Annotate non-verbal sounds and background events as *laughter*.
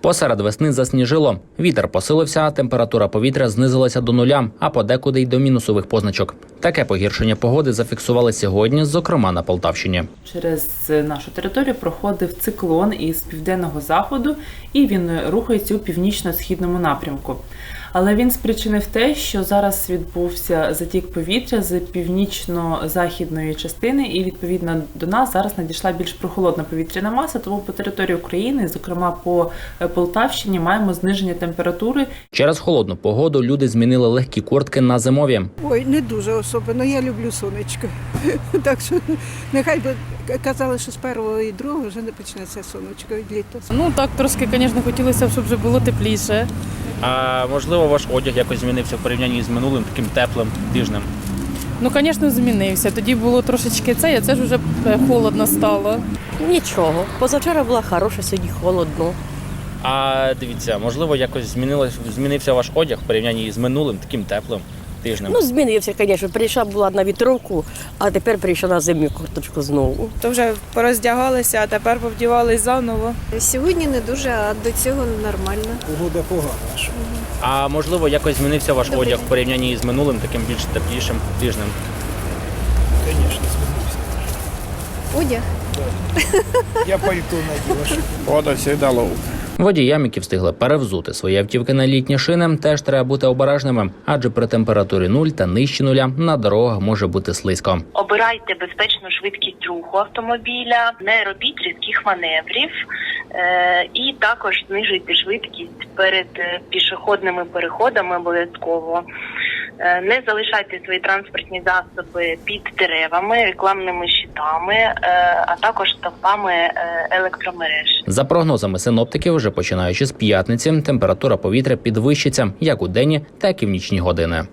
Посеред весни засніжило. Вітер посилився, температура повітря знизилася до нуля, а подекуди й до мінусових позначок. Таке погіршення погоди зафіксували сьогодні, зокрема на Полтавщині. Через нашу територію проходив циклон із південного заходу, і він рухається у північно-східному напрямку. Але він спричинив те, що зараз відбувся затік повітря з північно-західної частини, і відповідно до нас зараз надійшла більш прохолодна повітряна маса. Тому по території України, зокрема по Полтавщині, маємо зниження температури Через холодну погоду люди змінили легкі куртки на зимові. Ой, не дуже особливо. Я люблю сонечко. *laughs* Так що нехай би казали, що з першого і другого вже не почнеться сонечко і літо. Ну так трошки, звісно, хотілося б, щоб вже було тепліше. А можливо, ваш одяг якось змінився в порівнянні з минулим таким теплим тижнем. Ну, звісно, змінився. Тоді було трошечки це, а це ж вже е, холодно стало. Нічого. Позавчора була хороша, сьогодні холодно. А дивіться, можливо, якось змінилось змінився ваш одяг в порівнянні з минулим таким теплим тижнем. Ну, змінився, звісно. Прийшла була на вітровку, а тепер прийшла на зимню курточку знову. то вже пороздягалися, а тепер повдівались заново. Сьогодні не дуже, а до цього нормально. А можливо, якось змінився ваш Добрий одяг в порівнянні з минулим таким більш теплішим тижнем. Звісно, змінився. Одяг. Я пальто надел. Вода всегда лов. Водіям, які встигли перевзути свої автівки на літні шини, теж треба бути обережними, адже при температурі нуль та нижче нуля на дорогах може бути слизько. Обирайте безпечну швидкість руху автомобіля, не робіть різких маневрів е, і також знижуйте швидкість перед е, пішохідними переходами обов'язково. Е, Не залишайте свої транспортні засоби під деревами, рекламними щитами, е, а також стовпами е, електромереж. За прогнозами синоптиків, вже починаючи з п'ятниці, температура повітря підвищиться як у денні, так і в нічні години.